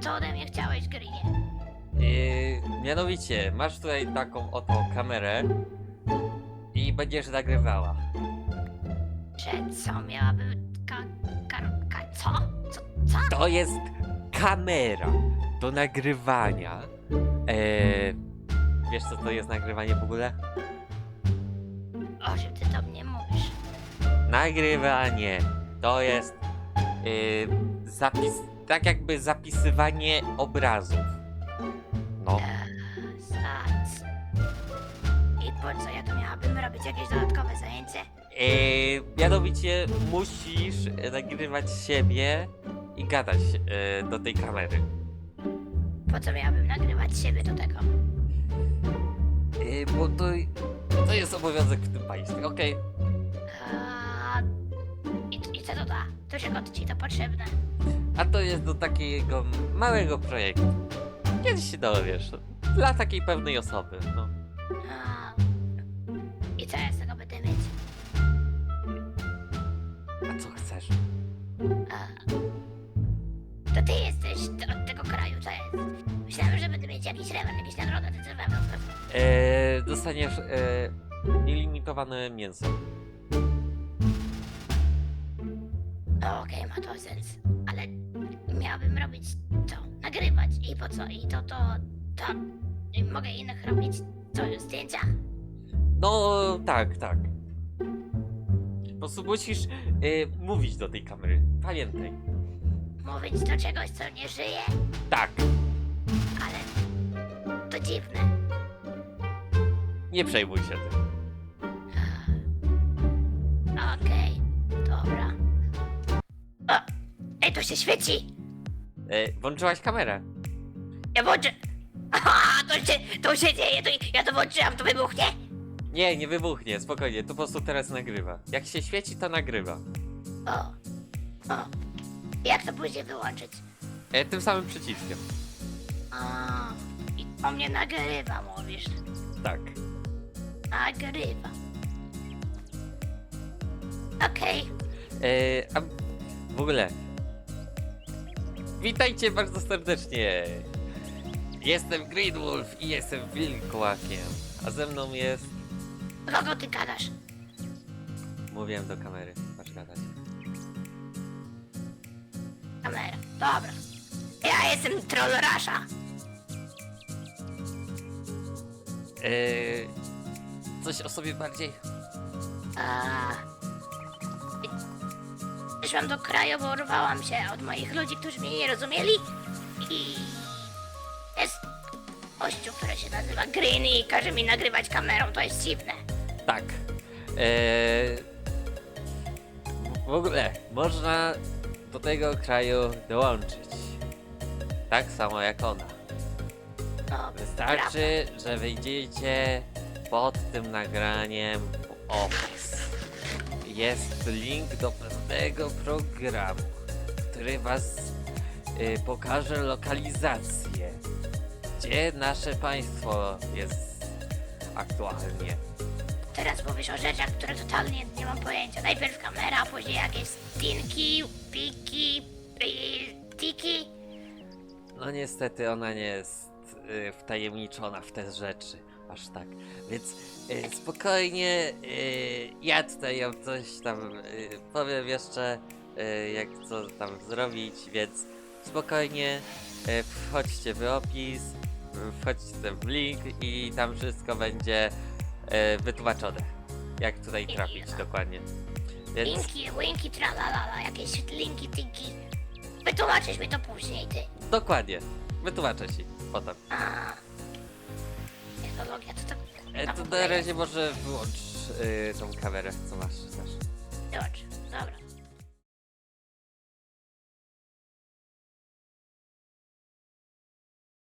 Co ode mnie chciałeś, Grinie? Yy, mianowicie, masz tutaj taką oto kamerę i będziesz nagrywała. Że co miałabym... Ka... Ka... ka co? Co? Co? To jest kamera do nagrywania. Eee, wiesz co to jest nagrywanie w ogóle? O czym ty do mnie mówisz? Nagrywanie to jest zapis, tak jakby zapisywanie obrazów. No. Eee, Zac. I po co ja tu miałabym robić jakieś dodatkowe zajęcie? Yy, mianowicie musisz nagrywać siebie i gadać yy, do tej kamery. Po co miałabym nagrywać siebie do tego? Yy, bo to, to jest obowiązek w tym państwie, okej? Eee, Co to czego ci to potrzebne? A to jest do takiego małego projektu. Kiedyś się dowiesz. Dla takiej pewnej osoby, no. I co ja z tego będę mieć? A co chcesz? Eee, To ty jesteś t- od tego kraju, co jest? Myślałem, że będę mieć jakiś reward, jakieś nagrodę, ty co we mnie Eee, dostaniesz eee, nielimitowane mięso. No okej, ma to sens, ale miałabym robić to, nagrywać i po co? I to, to, to, i mogę innych robić, co, zdjęcia? No, tak, tak. Po prostu musisz eee, mówić do tej kamery. Pamiętaj. Mówić do czegoś, co nie żyje? Tak. Ale to dziwne. Nie przejmuj się tym. Ej, to się świeci! Eee, włączyłaś kamerę. Ja włączę... Aha, to się, to się dzieje, to ja to włączyłam, to wybuchnie? Nie, nie wybuchnie, spokojnie, to po prostu teraz nagrywa. Jak się świeci, to nagrywa. O, o. Jak to później wyłączyć? E, tym samym przyciskiem. A, i o mnie nagrywa, mówisz. Tak. Nagrywa. Okej, E, a w ogóle. Witajcie bardzo serdecznie. Jestem Green Wolf i jestem wilkołakiem. A ze mną jest. kogo ty gadasz? Mówiłem do kamery, masz gadać. Kamera, dobra. Ja jestem troll Rasha. E, coś o sobie bardziej? A... Przyszłam do kraju, bo urwałam się od moich ludzi, którzy mnie nie rozumieli i... Jest gościu, który się nazywa Green i każe mi nagrywać kamerą, to jest dziwne. Tak. E, w ogóle można do tego kraju dołączyć. Tak samo jak ona. No, Wystarczy, że wejdziecie pod tym nagraniem w opis. Jest link do pewnego programu, który was y, pokaże lokalizację, gdzie nasze państwo jest aktualnie. Teraz mówisz o rzeczach, które totalnie nie mam pojęcia. Najpierw kamera, później jakieś stinki, piki, i tiki. No niestety ona nie jest y, wtajemniczona w te rzeczy, aż tak. Więc y, spokojnie, y, ja tutaj ją coś tam y, powiem jeszcze, y, jak co tam zrobić, więc spokojnie, y, wchodźcie w opis, y, wchodźcie w link i tam wszystko będzie y, wytłumaczone, jak tutaj trafić dokładnie. Więc Linki, winki, tralalala, jakieś linki, tiki. Wytłumaczysz mi to później, ty. dokładnie, wytłumaczę ci potem. A. E, to na razie może wyłącz y, tą kamerę, co masz też. Wyłącz, dobra.